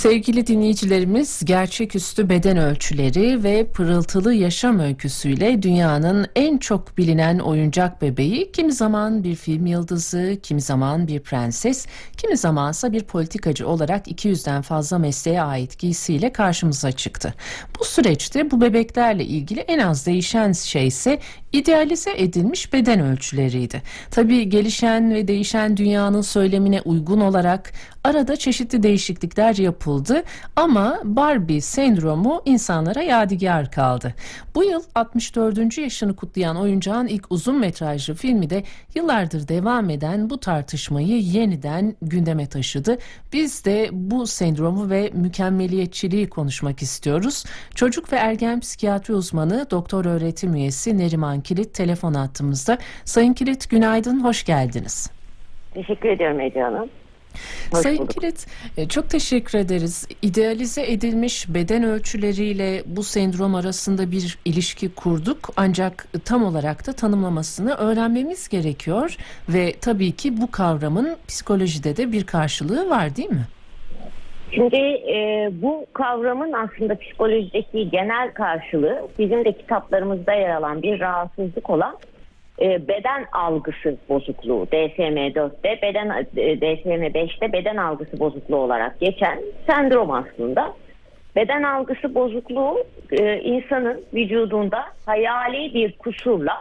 Sevgili dinleyicilerimiz, gerçeküstü beden ölçüleri ve pırıltılı yaşam öyküsüyle dünyanın en çok bilinen oyuncak bebeği, kimi zaman bir film yıldızı, kimi zaman bir prenses, kimi zamansa bir politikacı olarak 200'den fazla mesleğe ait giysiyle karşımıza çıktı. Bu süreçte bu bebeklerle ilgili en az değişen şey ise idealize edilmiş beden ölçüleriydi. Tabii gelişen ve değişen dünyanın söylemine uygun olarak arada çeşitli değişiklikler yapıldı ama Barbie sendromu insanlara yadigar kaldı. Bu yıl 64. yaşını kutlayan oyuncağın ilk uzun metrajlı filmi de yıllardır devam eden bu tartışmayı yeniden gündeme taşıdı. Biz de bu sendromu ve mükemmeliyetçiliği konuşmak istiyoruz. Çocuk ve ergen psikiyatri uzmanı doktor öğretim üyesi Neriman Kilit telefon attığımızda. Sayın Kilit günaydın, hoş geldiniz. Teşekkür ediyorum Ece Hanım. Hoş Sayın bulduk. Kilit, e, çok teşekkür ederiz. İdealize edilmiş beden ölçüleriyle bu sendrom arasında bir ilişki kurduk. Ancak tam olarak da tanımlamasını öğrenmemiz gerekiyor. Ve tabii ki bu kavramın psikolojide de bir karşılığı var değil mi? Şimdi e, bu kavramın aslında psikolojideki genel karşılığı bizim de kitaplarımızda yer alan bir rahatsızlık olan e, beden algısı bozukluğu DSM-4'te beden e, DSM-5'te beden algısı bozukluğu olarak geçen sendrom aslında. Beden algısı bozukluğu e, insanın vücudunda hayali bir kusurla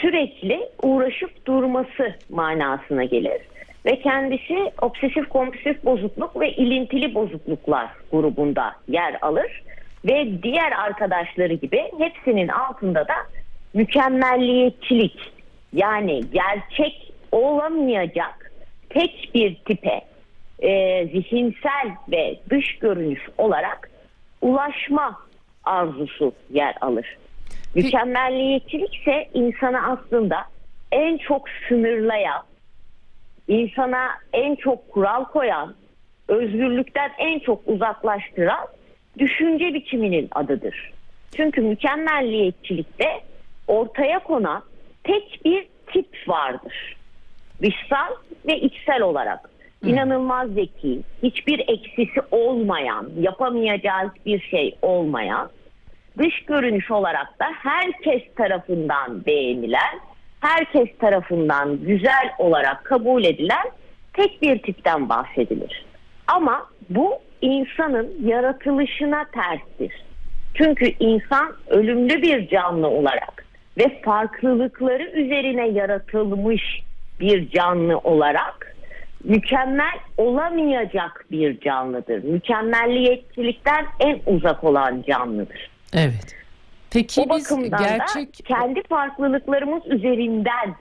sürekli uğraşıp durması manasına gelir. Ve kendisi obsesif kompulsif bozukluk ve ilintili bozukluklar grubunda yer alır. Ve diğer arkadaşları gibi hepsinin altında da mükemmelliyetçilik yani gerçek olamayacak tek bir tipe e, zihinsel ve dış görünüş olarak ulaşma arzusu yer alır. Mükemmelliyetçilik ise insanı aslında en çok sınırlayan, insana en çok kural koyan, özgürlükten en çok uzaklaştıran düşünce biçiminin adıdır. Çünkü mükemmelliyetçilikte ortaya konan tek bir tip vardır. Dışsal ve içsel olarak. İnanılmaz zeki, hiçbir eksisi olmayan, yapamayacağı hiçbir şey olmayan, dış görünüş olarak da herkes tarafından beğenilen, herkes tarafından güzel olarak kabul edilen tek bir tipten bahsedilir. Ama bu insanın yaratılışına terstir. Çünkü insan ölümlü bir canlı olarak ve farklılıkları üzerine yaratılmış bir canlı olarak mükemmel olamayacak bir canlıdır. Mükemmelliyetçilikten en uzak olan canlıdır. Evet. Peki o biz gerçek da kendi farklılıklarımız üzerinden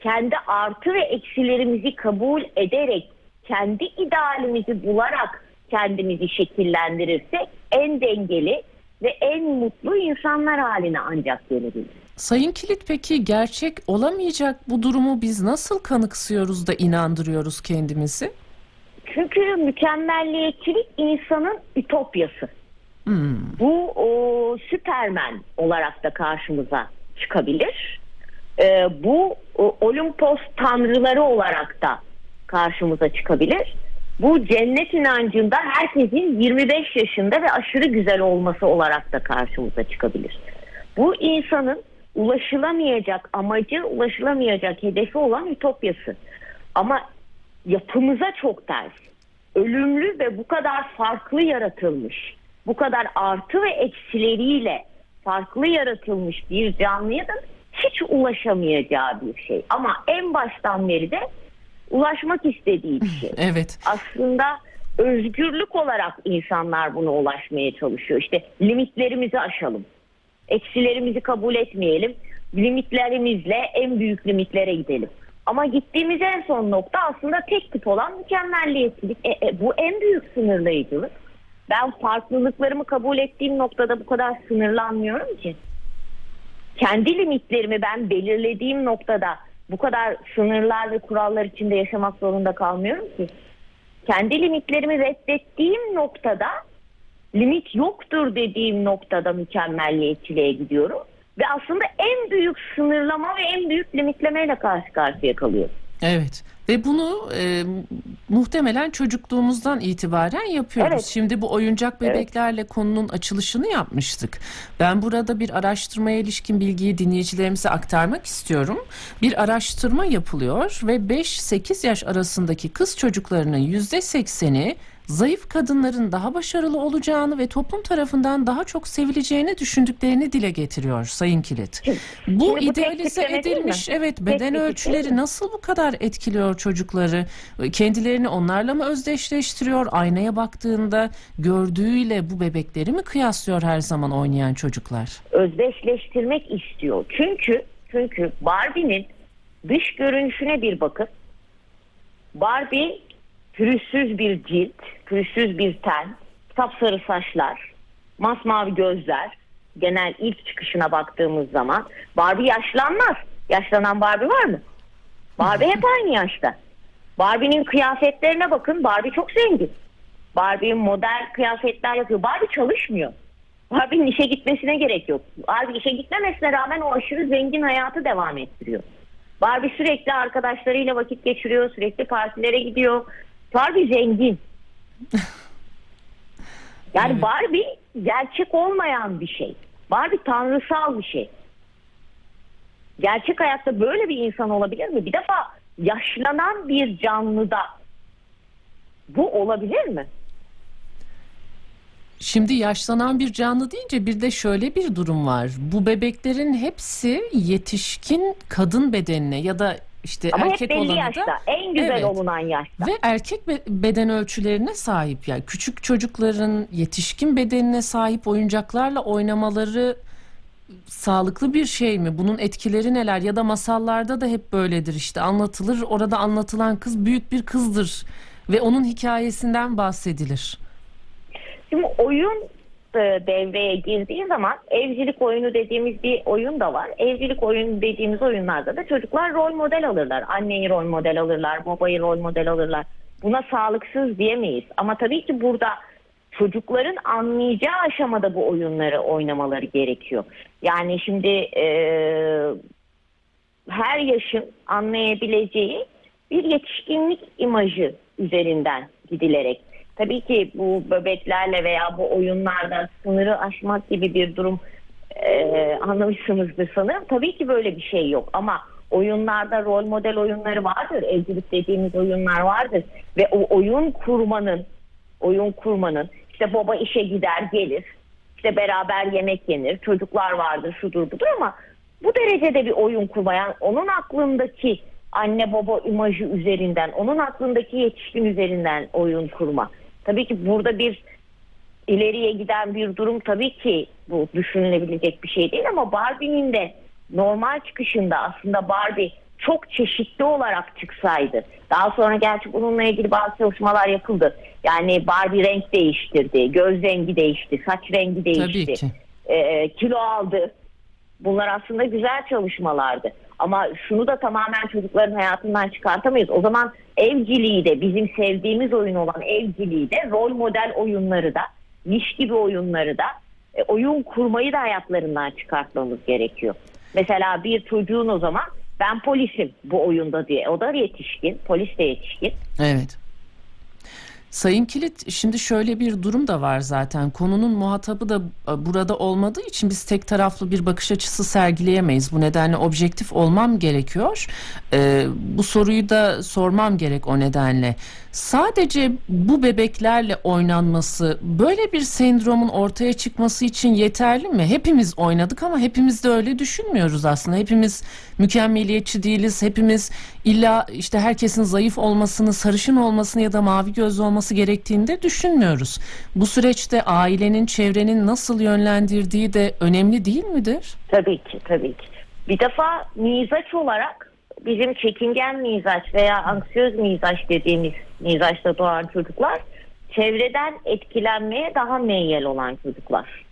kendi artı ve eksilerimizi kabul ederek kendi idealimizi bularak kendimizi şekillendirirsek en dengeli ve en mutlu insanlar haline ancak gelebiliriz. Sayın Kilit peki gerçek olamayacak bu durumu biz nasıl kanıksıyoruz da inandırıyoruz kendimizi? Çünkü mükemmelliyetçilik insanın ütopyası. Hmm. Bu o, Süpermen olarak da karşımıza çıkabilir. Ee, bu o, Olimpos tanrıları olarak da karşımıza çıkabilir. Bu cennet inancında herkesin 25 yaşında ve aşırı güzel olması olarak da karşımıza çıkabilir. Bu insanın ulaşılamayacak amacı, ulaşılamayacak hedefi olan ütopyası. Ama yapımıza çok ters. Ölümlü ve bu kadar farklı yaratılmış, bu kadar artı ve eksileriyle farklı yaratılmış bir canlıya da hiç ulaşamayacağı bir şey. Ama en baştan beri de ulaşmak istediği bir şey. Evet. Aslında özgürlük olarak insanlar buna ulaşmaya çalışıyor. İşte limitlerimizi aşalım. Eksilerimizi kabul etmeyelim. Limitlerimizle en büyük limitlere gidelim. Ama gittiğimiz en son nokta aslında tek tip olan mükemmelliyetçilik. E, e, bu en büyük sınırlayıcılık. Ben farklılıklarımı kabul ettiğim noktada bu kadar sınırlanmıyorum ki. Kendi limitlerimi ben belirlediğim noktada bu kadar sınırlar ve kurallar içinde yaşamak zorunda kalmıyorum ki. Kendi limitlerimi reddettiğim noktada limit yoktur dediğim noktada mükemmelliyetçiliğe gidiyorum. Ve aslında en büyük sınırlama ve en büyük limitlemeyle karşı karşıya kalıyorum. Evet ve bunu e, muhtemelen çocukluğumuzdan itibaren yapıyoruz. Evet. Şimdi bu oyuncak bebeklerle konunun açılışını yapmıştık. Ben burada bir araştırmaya ilişkin bilgiyi dinleyicilerimize aktarmak istiyorum. Bir araştırma yapılıyor ve 5-8 yaş arasındaki kız çocuklarının %80'i zayıf kadınların daha başarılı olacağını ve toplum tarafından daha çok sevileceğini düşündüklerini dile getiriyor Sayın Kilit. Bu bu idealize edilmiş evet beden değil ölçüleri nasıl bu kadar etkiliyor çocukları? Kendilerini onlarla mı özdeşleştiriyor? Aynaya baktığında gördüğüyle bu bebekleri mi kıyaslıyor her zaman oynayan çocuklar? özdeşleştirmek istiyor. Çünkü çünkü Barbie'nin dış görünüşüne bir bakın. Barbie pürüzsüz bir cilt, pürüzsüz bir ten, sapsarı saçlar, masmavi gözler. Genel ilk çıkışına baktığımız zaman Barbie yaşlanmaz. Yaşlanan Barbie var mı? Barbie hep aynı yaşta. Barbie'nin kıyafetlerine bakın. Barbie çok zengin. Barbie model kıyafetler yapıyor. Barbie çalışmıyor. Barbie'nin işe gitmesine gerek yok. Barbie işe gitmemesine rağmen o aşırı zengin hayatı devam ettiriyor. Barbie sürekli arkadaşlarıyla vakit geçiriyor. Sürekli partilere gidiyor. Barbie zengin. Yani Evet. Barbie gerçek olmayan bir şey. Barbie tanrısal bir şey. Gerçek hayatta böyle bir insan olabilir mi? Bir defa yaşlanan bir canlıda bu olabilir mi? Şimdi yaşlanan bir canlı deyince bir de şöyle bir durum var. Bu bebeklerin hepsi yetişkin kadın bedenine ya da işte Ama erkek hep belli olanı yaşta. da En güzel Evet. olunan yaşta. Ve erkek be- beden ölçülerine sahip yani küçük çocukların yetişkin bedenine sahip oyuncaklarla oynamaları sağlıklı bir şey mi? Bunun etkileri neler? Ya da masallarda da hep böyledir işte anlatılır. Orada anlatılan kız büyük bir kızdır ve onun hikayesinden bahsedilir. Şimdi oyun e, devreye girdiği zaman evcilik oyunu dediğimiz bir oyun da var. Evcilik oyunu dediğimiz oyunlarda da çocuklar rol model alırlar. Anneyi rol model alırlar, babayı rol model alırlar. Buna sağlıksız diyemeyiz. Ama tabii ki burada çocukların anlayacağı aşamada bu oyunları oynamaları gerekiyor. Yani şimdi e, her yaşın anlayabileceği bir yetişkinlik imajı üzerinden gidilerek. Tabii ki bu bebeklerle veya bu oyunlarda sınırı aşmak gibi bir durum e, anlamışsınızdır sanırım. Tabii ki böyle bir şey yok ama oyunlarda rol model oyunları vardır. Evcilik dediğimiz oyunlar vardır. Ve o oyun kurmanın oyun kurmanın işte baba işe gider gelir. İşte beraber yemek yenir. Çocuklar vardır şudur budur ama bu derecede bir oyun kurmayan onun aklındaki anne baba imajı üzerinden onun aklındaki yetişkin üzerinden oyun kurma. Tabii ki burada bir ileriye giden bir durum tabii ki bu düşünülebilecek bir şey değil ama Barbie'nin de normal çıkışında aslında Barbie çok çeşitli olarak çıksaydı. Daha sonra gerçi bununla ilgili bazı çalışmalar yapıldı. Yani Barbie renk değiştirdi, göz rengi değişti, saç rengi değişti, Tabii ki. e, kilo aldı. Bunlar aslında güzel çalışmalardı. Ama şunu da tamamen çocukların hayatından çıkartamayız. O zaman evciliği de bizim sevdiğimiz oyun olan evciliği de rol model oyunları da niş gibi oyunları da e, oyun kurmayı da hayatlarından çıkartmamız gerekiyor. Mesela bir çocuğun o zaman ben polisim bu oyunda diye. O da yetişkin, polis de yetişkin. Evet. Sayın Kilit şimdi şöyle bir durum da var zaten konunun muhatabı da e, burada olmadığı için biz tek taraflı bir bakış açısı sergileyemeyiz. Bu nedenle objektif olmam gerekiyor. Ee, bu soruyu da sormam gerek o nedenle. Sadece bu bebeklerle oynanması böyle bir sendromun ortaya çıkması için yeterli mi? Hepimiz oynadık ama hepimiz de öyle düşünmüyoruz aslında. Hepimiz mükemmeliyetçi değiliz. Hepimiz illa işte herkesin zayıf olmasını, sarışın olmasını ya da mavi gözlü olması gerektiğini de düşünmüyoruz. Bu süreçte ailenin, çevrenin nasıl yönlendirdiği de önemli değil midir? Tabii ki, tabii ki. Bir defa mizaç olarak bizim çekingen mizaç veya anksiyöz mizaç dediğimiz mizaçta doğan çocuklar çevreden etkilenmeye daha meyyal olan çocuklar.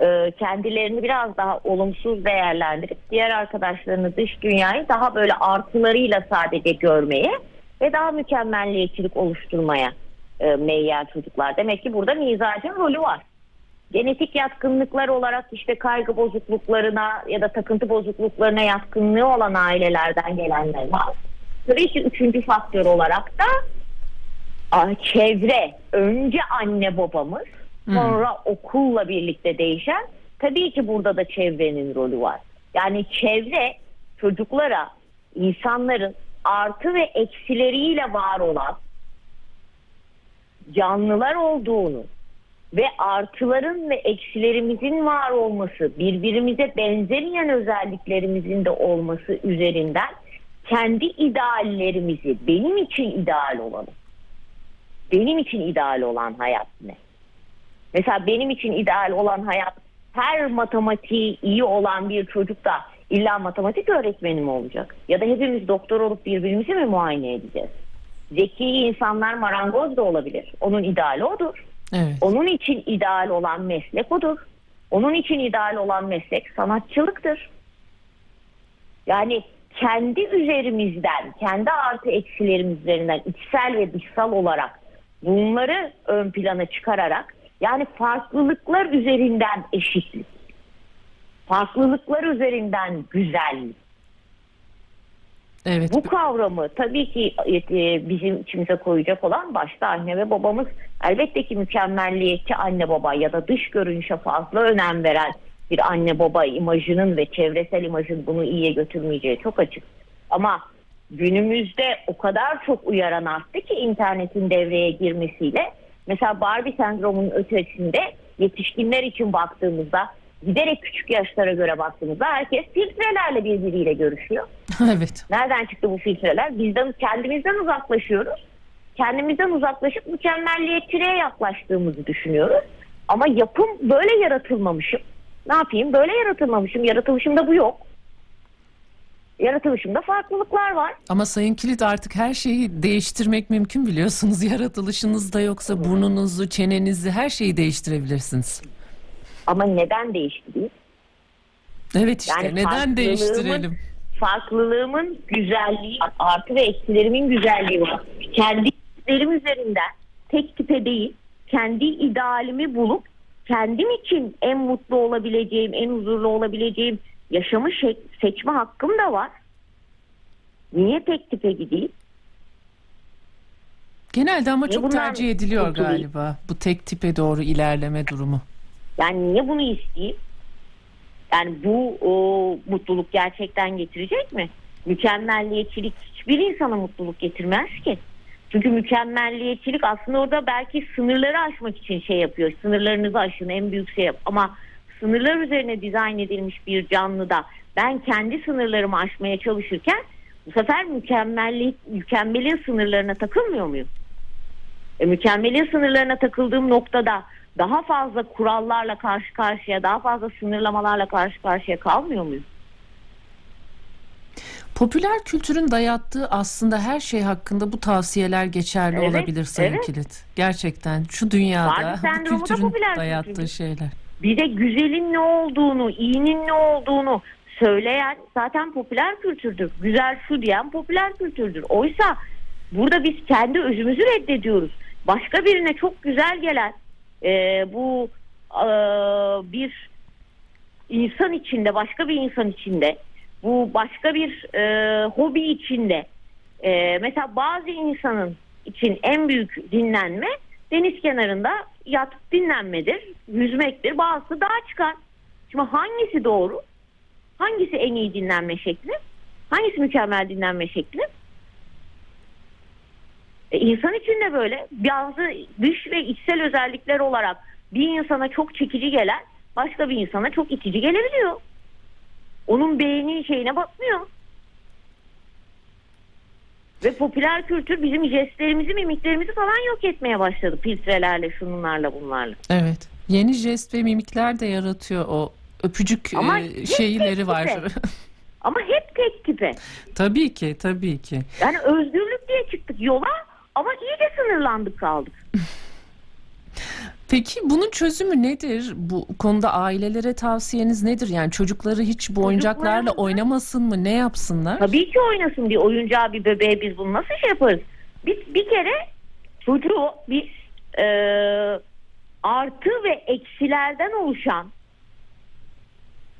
Ee, kendilerini biraz daha olumsuz değerlendirip diğer arkadaşlarını dış dünyayı daha böyle artılarıyla sadece görmeye ve daha mükemmelliyetçilik oluşturmaya e, meyyal çocuklar. Demek ki burada mizacın rolü var genetik yatkınlıklar olarak işte kaygı bozukluklarına ya da takıntı bozukluklarına yatkınlığı olan ailelerden gelenler var. Tabii ki üçüncü faktör olarak da çevre. Önce anne babamız, sonra okulla birlikte değişen. Tabii ki burada da çevrenin rolü var. Yani çevre çocuklara insanların artı ve eksileriyle var olan canlılar olduğunu ve artıların ve eksilerimizin var olması, birbirimize benzemeyen özelliklerimizin de olması üzerinden kendi ideallerimizi, benim için ideal olanı, benim için ideal olan hayat ne? Mesela benim için ideal olan hayat her matematiği iyi olan bir çocuk da illa matematik öğretmeni mi olacak? Ya da hepimiz doktor olup birbirimizi mi muayene edeceğiz? Zeki insanlar marangoz da olabilir. Onun ideali odur. Evet. Onun için ideal olan meslek odur. Onun için ideal olan meslek sanatçılıktır. Yani kendi üzerimizden, kendi artı eksilerimiz üzerinden içsel ve dışsal olarak bunları ön plana çıkararak yani farklılıklar üzerinden eşitlik, farklılıklar üzerinden güzellik, Evet. bu kavramı tabii ki e, bizim içimize koyacak olan başta anne ve babamız elbette ki mükemmelliyetçi anne baba ya da dış görünüşe fazla önem veren bir anne baba imajının ve çevresel imajın bunu iyiye götürmeyeceği çok açık. Ama günümüzde o kadar çok uyaran arttı ki internetin devreye girmesiyle mesela Barbie sendromunun ötesinde yetişkinler için baktığımızda giderek küçük yaşlara göre baktığımızda herkes filtrelerle birbiriyle görüşüyor. evet. Nereden çıktı bu filtreler? Bizden kendimizden uzaklaşıyoruz. Kendimizden uzaklaşıp mükemmelliyetçiliğe yaklaştığımızı düşünüyoruz. Ama yapım böyle yaratılmamışım. Ne yapayım? Böyle yaratılmamışım. Yaratılışımda bu yok. Yaratılışımda farklılıklar var. Ama Sayın Kilit artık her şeyi değiştirmek mümkün biliyorsunuz. Yaratılışınızda yoksa burnunuzu, çenenizi her şeyi değiştirebilirsiniz. Ama neden değişti değil? Evet işte Yani neden değiştirelim? Farklılığımın güzelliği, artı ve eksilerimin güzelliği var. Kendi hislerim üzerinden tek tipe değil, kendi idealimi bulup kendim için en mutlu olabileceğim, en huzurlu olabileceğim yaşamı seçme hakkım da var. Niye tek tipe gideyim? Genelde ama Ve çok tercih ediliyor galiba bu tek tipe doğru ilerleme durumu. Yani niye bunu isteyeyim? Yani bu o, mutluluk gerçekten getirecek mi? Mükemmelliyetçilik hiçbir insana mutluluk getirmez ki. Çünkü mükemmelliyetçilik aslında orada belki sınırları aşmak için şey yapıyor. Sınırlarınızı aşın en büyük şey yap. Ama sınırlar üzerine dizayn edilmiş bir canlıda ben kendi sınırlarımı aşmaya çalışırken bu sefer mükemmellik, mükemmelin sınırlarına takılmıyor muyum? E, mükemmelin sınırlarına takıldığım noktada daha fazla kurallarla karşı karşıya, daha fazla sınırlamalarla karşı karşıya kalmıyor muyum? Popüler kültürün dayattığı aslında her şey hakkında bu tavsiyeler geçerli Evet, olabilir Sayın evet. Kilit. Gerçekten şu dünyada bu da kültürün popüler dayattığı kültür. şeyler. Bir de güzelin ne olduğunu, iyinin ne olduğunu söyleyen zaten popüler kültürdür. Güzel şu diyen popüler kültürdür. Oysa burada biz kendi özümüzü reddediyoruz. Başka birine çok güzel gelen e, bu e, bir insan içinde, başka bir insan içinde, bu başka bir e, hobi içinde. E, mesela bazı insanın için en büyük dinlenme deniz kenarında yatıp dinlenmedir, yüzmektir. Bazısı dağa çıkar. Şimdi hangisi doğru? Hangisi en iyi dinlenme şekli? Hangisi mükemmel dinlenme şekli? E, insan için de böyle. Bazı dış ve içsel özellikler olarak bir insana çok çekici gelen başka bir insana çok itici gelebiliyor. Onun beğeni şeyine bakmıyor. Ve popüler kültür bizim jestlerimizi, mimiklerimizi falan yok etmeye başladı. Filtrelerle, şunlarla, bunlarla. Evet. Yeni jest ve mimikler de yaratıyor o öpücük Ama e, şeyleri var. Ama hep tek tipe. tabii ki, tabii ki. Yani özgürlük diye çıktık yola ama iyice sınırlandık kaldık. Peki bunun çözümü nedir? Bu konuda ailelere tavsiyeniz nedir? Yani çocukları hiç bu oyuncaklarla oynamasın mı? Ne yapsınlar? Tabii ki oynasın bir oyuncağı bir bebeğe biz bunu nasıl şey yaparız? Bir, bir kere çocuğu biz e, artı ve eksilerden oluşan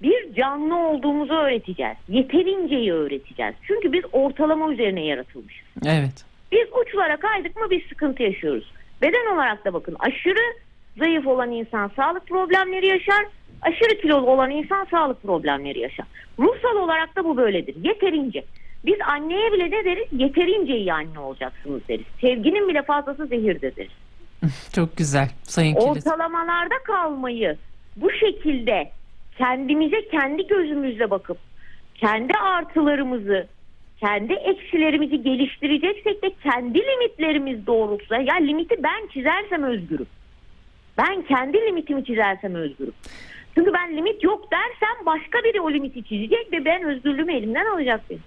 bir canlı olduğumuzu öğreteceğiz. Yeterinceyi öğreteceğiz. Çünkü biz ortalama üzerine yaratılmışız. Evet. Biz uçlara kaydık mı biz sıkıntı yaşıyoruz. Beden olarak da bakın aşırı zayıf olan insan sağlık problemleri yaşar. Aşırı kilolu olan insan sağlık problemleri yaşar. Ruhsal olarak da bu böyledir. Yeterince. Biz anneye bile ne deriz? Yeterince iyi anne olacaksınız deriz. Sevginin bile fazlası zehirdir deriz. Çok güzel. Sayın Kilit. Ortalamalarda kalmayı bu şekilde kendimize kendi gözümüzle bakıp kendi artılarımızı kendi eksilerimizi geliştireceksek de kendi limitlerimiz doğrultusunda ya limiti ben çizersem özgürüm. Ben kendi limitimi çizersem özgürüm. Çünkü ben limit yok dersem başka biri o limiti çizecek ve ben özgürlüğümü elimden alacak benim.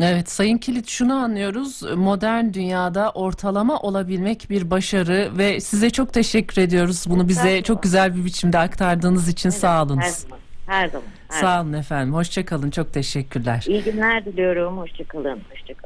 Evet Sayın Kilit şunu anlıyoruz. Modern dünyada ortalama olabilmek bir başarı ve size çok teşekkür ediyoruz. Bunu bize çok güzel bir biçimde aktardığınız için sağ Her olunuz. zaman. Her zaman. Her Sağ olun efendim. Hoşça kalın. Çok teşekkürler. İyi günler diliyorum. Hoşçakalın. Hoşçakalın.